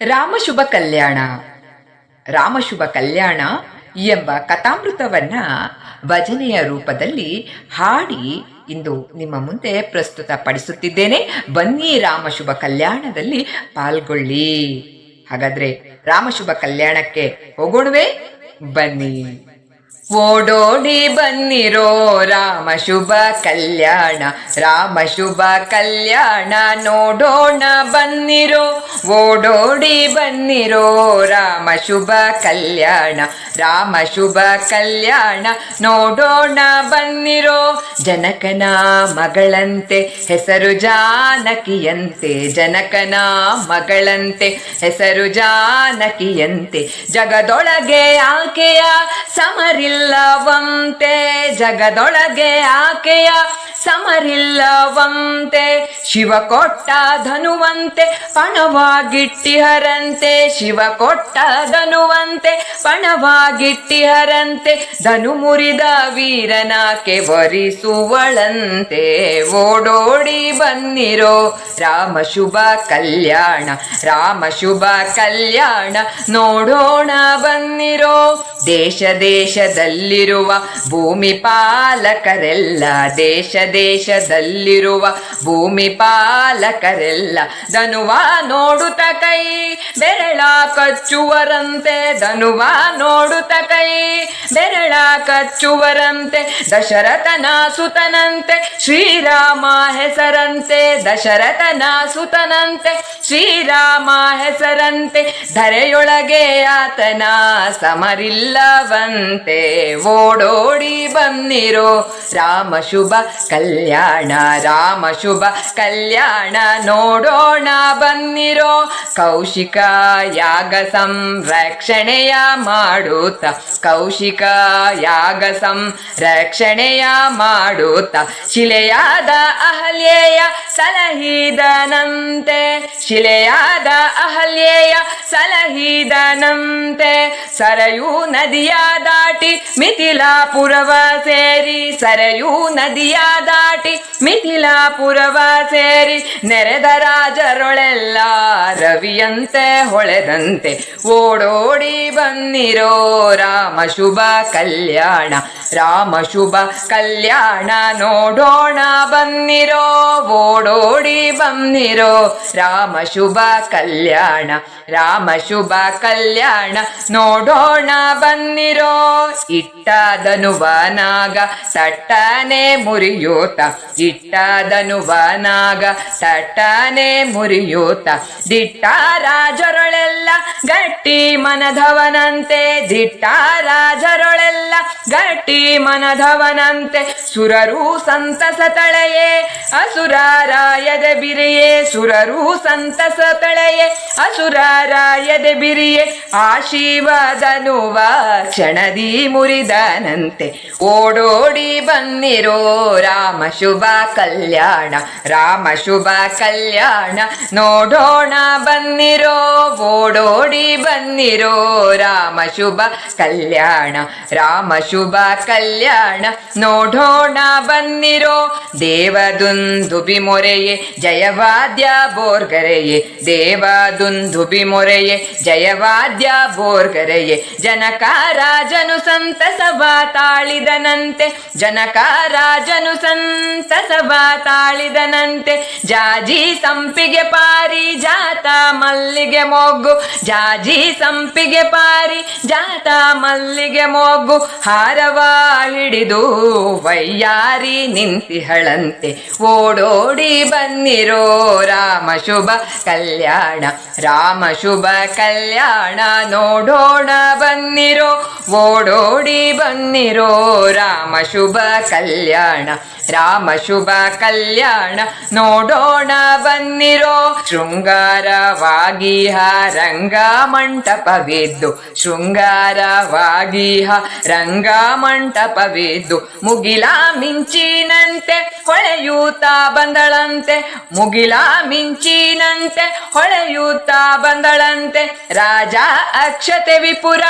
ರಾಮಶುಭ ಕಲ್ಯಾಣ. ರಾಮಶುಭ ಕಲ್ಯಾಣ ಎಂಬ ಕಥಾಮೃತವನ್ನ ಭಜನೆಯ ರೂಪದಲ್ಲಿ ಹಾಡಿ ಇಂದು ನಿಮ್ಮ ಮುಂದೆ ಪ್ರಸ್ತುತ ಪಡಿಸುತ್ತಿದ್ದೇನೆ ಬನ್ನಿ ರಾಮಶುಭ ಕಲ್ಯಾಣದಲ್ಲಿ ಪಾಲ್ಗೊಳ್ಳಿ. ಹಾಗಾದ್ರೆ ರಾಮಶುಭ ಕಲ್ಯಾಣಕ್ಕೆ ಹೋಗೋಣವೇ? ಬನ್ನಿ. ಓಡೋಡಿ ಬನ್ನಿರೋ ರಾಮ ಶುಭ ಕಲ್ಯಾಣ, ರಾಮ ಶುಭ ಕಲ್ಯಾಣ ನೋಡೋಣ ಬನ್ನಿರೋ, ಓಡೋಡಿ ಬನ್ನಿರೋ ರಾಮ ಶುಭ ಕಲ್ಯಾಣ. ರಾಮ ಶುಭ ಕಲ್ಯಾಣ ನೋಡೋಣ ಬನ್ನಿರೋ ಜನಕನ ಮಗಳಂತೆ, ಹೆಸರು ಜಾನಕಿಯಂತೆ, ಜನಕನ ಮಗಳಂತೆ, ಹೆಸರು ಜಾನಕಿಯಂತೆ, ಜಗದೊಳಗೆ ಆಕೆಯ ಸಮರಿಲ್ಲವಂತೆ, ಜಗದೊಳಗೆ ಆಕೆಯ ಸಮರಿಲ್ಲವಂತೆ, ಶಿವ ಕೊಟ್ಟ ಧನುವಂತೆ, ಪಣವಾಗಿಟ್ಟಿಹರಂತೆ, ಶಿವ ಕೊಟ್ಟ ಧನುವಂತೆ ಪಣವಾಗಿಟ್ಟಿಹರಂತೆ ಧನು ಮುರಿದ ವೀರನಾಕೆ ವರಿಸುವಳಂತೆ. ಓಡೋಡಿ ಬನ್ನಿರೋ ರಾಮ ಶುಭ ಕಲ್ಯಾಣ, ರಾಮ ಶುಭ ಕಲ್ಯಾಣ, ನೋಡೋಣ ಬನ್ನಿರೋ ದೇಶ ದೇಶದಲ್ಲಿರುವ ಭೂಮಿ ಪಾಲಕರೆಲ್ಲ, ದೇಶ ದೇಶದಲ್ಲಿರುವ ಭೂಮಿ ಪಾಲಕರೆಲ್ಲ. ಧನುವ ನೋಡುತ್ತ ಕೈ ಬೆರಳ ಕಚ್ಚುವರಂತೆ, ಧನುವ ನೋಡುತ್ತ ಕೈ ಬೆರಳ ಕಚ್ಚುವರಂತೆ, ದಶರಥನ ಸುತನಂತೆ, ಶ್ರೀರಾಮ ಹೆಸರಂತೆ, ದಶರಥನ ಸುತನಂತೆ, ಶ್ರೀರಾಮ ಹೆಸರಂತೆ, ಧರೆಯೊಳಗೆ ಆತನ ಸಮರಿಲ್ಲವಂತೆ, ಓಡೋಡಿ ಬನ್ನಿರೋ ರಾಮ ಶುಭ ಕಲ್ಯಾಣ, ರಾಮ ಶುಭ ಕಲ್ಯಾಣ ನೋಡೋಣ ಬನ್ನಿರೋ ಕೌಶಿಕ ಯಾಗ ಸಂರಕ್ಷಣೆಯ ಮಾಡುತ್ತ. ಕೌಶಿಕ ಯಾಗ ಸಂರಕ್ಷಣೆಯ ಮಾಡುತ್ತ. ಶಿಲೆಯಾದ ಅಹಲ್ಯೆಯ ಸಲಹಿದನಂತೆ, ಶಿಲೆಯಾದ ಅಹಲ್ಯೆಯ ಸಲಹಿದನಂತೆ, ಸರಯೂ ನದಿಯ ದಾಟಿ ಮಿಥಿಲಾಪುರವ ಸೇರಿ, ಸರಯೂ ನದಿಯ ದಾಟಿ ಮಿಥಿಲಾಪುರವ ಸೇರಿ, ನೆರೆದ ರಾಜರೊಳೆಲ್ಲ ರವಿಯಂತೆ ಹೊಳೆದಂತೆ, ಓಡೋಡಿ ಬಂದಿರೋ ರಾಮ ಶುಭ ಕಲ್ಯಾಣ, ರಾಮ ಶುಭ ಕಲ್ಯಾಣ ನೋಡೋಣ ಬನ್ನಿರೋ ಓಡೋಡಿ ಬನ್ನಿರೋ ರಾಮ ಶುಭ ಕಲ್ಯಾಣ, ರಾಮ ಶುಭ ಕಲ್ಯಾಣ. ನೋಡೋಣ ಬನ್ನಿರೋ ಇಟ್ಟದನುವನಾಗ ತಟ್ಟನೆ ಮುರಿಯೋತ. ಇಟ್ಟದನುವನಾಗ ತಟ್ಟನೆ ಮುರಿಯೋತ. ದಿಟ್ಟ ರಾಜರೊಳೆಲ್ಲ ಗಟ್ಟಿ ಮನಧವನಂತೆ ದಿಟ್ಟ ರಾಜರೊಳೆಲ್ಲ ಗಟ್ಟಿ ಮನಧವನಂತೆ. ಸುರರು ಸಂತಸ ತಳೆಯೇ ಅಸುರಾರಾಯದ ಬಿರಿಯೇ, ಸುರರು ಸಂತಸ ತಳೆಯೇ ಅಸುರಾರಾಯದ ಬಿರಿಯೇ ಆ ಶಿವದನುವ ಕ್ಷಣದಿ ಮುರಿದನಂತೆ. ಓಡೋಡಿ ಬನ್ನಿರೋ ರಾಮ ಶುಭ ಕಲ್ಯಾಣ, ರಾಮ ಶುಭ ಕಲ್ಯಾಣ, ನೋಡೋಣ ಬನ್ನಿರೋ ಓಡೋಡಿ ಬನ್ನಿರೋ ರಾಮ ಶುಭ ಕಲ್ಯಾಣ, ರಾಮ ಶುಭ ಕಲ್ಯಾಣ, ನೋಡೋಣ ಬನ್ನಿರೋ ದೇವದುಂದುಬಿ ಮೊರೆಯೇ ಜಯವಾದ್ಯ ಬೋರ್ಗರೆಯೇ ದೇವದುಂದುಬಿ ಮೊರೆಯೇ ಜಯವಾದ್ಯ ಬೋರ್ಗರೆಯೇ, ಜನಕ ರಾಜನು ಸಂತಸವ ತಾಳಿದನಂತೆ, ಜನಕ ರಾಜನು ಸಂತಸವ ತಾಳಿದನಂತೆ, ಜಾಜಿ ಸಂಪಿಗೆ ಪಾರಿ, ಜಾತ ಮಲ್ಲಿಗೆ ಮೊಗ್ಗು ಜಾಜಿ ಸಂಪಿಗೆ ಪಾರಿ, ಜಾತ ಮಲ್ಲಿಗೆ ಮೊಗ್ಗು ಹಾರವ ಹಿಡಿದು ವೈಯಾರಿ ನಿಂತಿಹಳಂತೆ, ಓಡೋಡಿ ಬನ್ನಿರೋ ರಾಮ ಶುಭ ಕಲ್ಯಾಣ ರಾಮ ಶುಭ ಕಲ್ಯಾಣ ನೋಡೋಣ ಬನ್ನಿರೋ ಓಡೋಡಿ ಬನ್ನಿರೋ ರಾಮ ಶುಭ ಕಲ್ಯಾಣ. ರಾಮ ಶುಭ ಕಲ್ಯಾಣ ನೋಡೋಣ ಬನ್ನಿರೋ ಶೃಂಗಾರವಾಗಿ ರಂಗ ಮಂಟಪವಿದ್ದು. ಶೃಂಗಾರವಾಗಿ ರಂಗ ಮಂಟಪವಿದ್ದು. ಮುಗಿಲ ಮಿಂಚಿನಂತೆ ಹೊಳೆಯೂತಾ ಬಂದಳಂತೆ. ಮುಗಿಲ ಮಿಂಚಿನಂತೆ ಹೊಳೆಯುತ್ತಾ ಬಂದಳಂತೆ. ರಾಜ ಅಕ್ಷತೆ ವಿಪುರ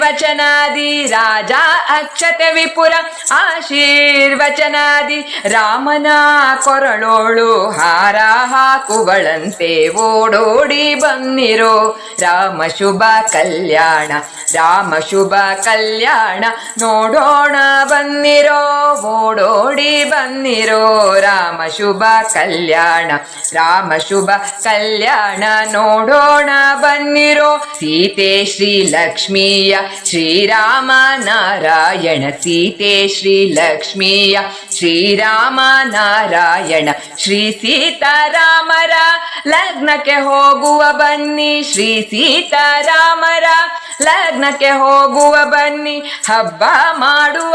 ಆಶೀರ್ವಚನಾದಿ ರಾಜ ಅಕ್ಷತೆ ವಿಪುರ ಆಶೀರ್ವಚನಾದಿ ರಾಮನ ಕೊರಳೋಳು ಹಾರ ಹಾಕುಗಳಂತೆ ಓಡೋಡಿ ಬಂದಿರೋ ರಾಮ ಶುಭ ಕಲ್ಯಾಣ ರಾಮ ಶುಭ ಕಲ್ಯಾಣ ನೋಡೋಣ ಬಂದಿರೋ ಓಡೋಡಿ ಬಂದಿರೋ ರಾಮ ಶುಭ ಕಲ್ಯಾಣ ರಾಮ ಶುಭ ಕಲ್ಯಾಣ ನೋಡೋಣ ಬಂದಿರೋ ಸೀತೆ ಶ್ರೀ ಲಕ್ಷ್ಮೀಯ ಶ್ರೀರಾಮ ನಾರಾಯಣ ಸೀತೆ ಶ್ರೀ ಲಕ್ಷ್ಮೀಯ ಶ್ರೀರಾಮ ನಾರಾಯಣ ಶ್ರೀ ಸೀತಾರಾಮರ ಲಗ್ನಕ್ಕೆ ಹೋಗುವ ಬನ್ನಿ ಶ್ರೀ ಸೀತಾರಾಮರ ಲಗ್ನಕ್ಕೆ ಹೋಗುವ ಬನ್ನಿ ಹಬ್ಬ ಮಾಡುವ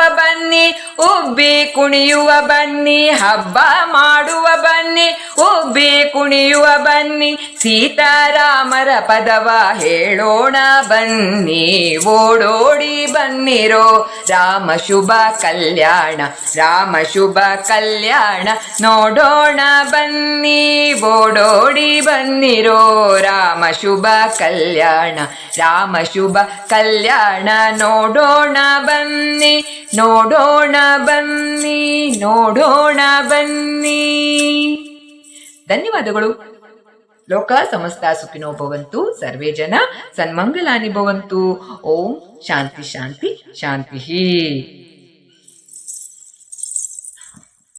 ಉಬ್ಬಿ ಕುಣಿಯುವ ಬನ್ನಿ, ಹಬ್ಬ ಮಾಡುವ ಬನ್ನಿ, ಉಬ್ಬಿ ಕುಣಿಯುವ ಬನ್ನಿ, ಸೀತಾರಾಮರ ಪದವ ಹೇಳೋಣ ಬನ್ನಿ, ಓಡೋಡಿ ಬನ್ನಿರೋ ರಾಮ ಶುಭ ಕಲ್ಯಾಣ, ರಾಮ ಶುಭ ಕಲ್ಯಾಣ, ನೋಡೋಣ ಬನ್ನಿ, ಓಡೋಡಿ ಬನ್ನಿರೋ ರಾಮ ಶುಭ ಕಲ್ಯಾಣ, ರಾಮ ಶುಭ ಕಲ್ಯಾಣ, ನೋಡೋಣ ಬನ್ನಿ ನೋಡೋಣ ಬನ್ನಿ ನೋಡೋಣ ಬನ್ನಿ. ಧನ್ಯವಾದಗಳು. ಲೋಕ ಸಮಸ್ತ ಸುಖಿನೋ ಭವಂತು ಸರ್ವೇ ಜನ ಸನ್ಮಂಗಲಾನಿ ಭವಂತು. ಓಂ ಶಾಂತಿ ಶಾಂತಿ ಶಾಂತಿ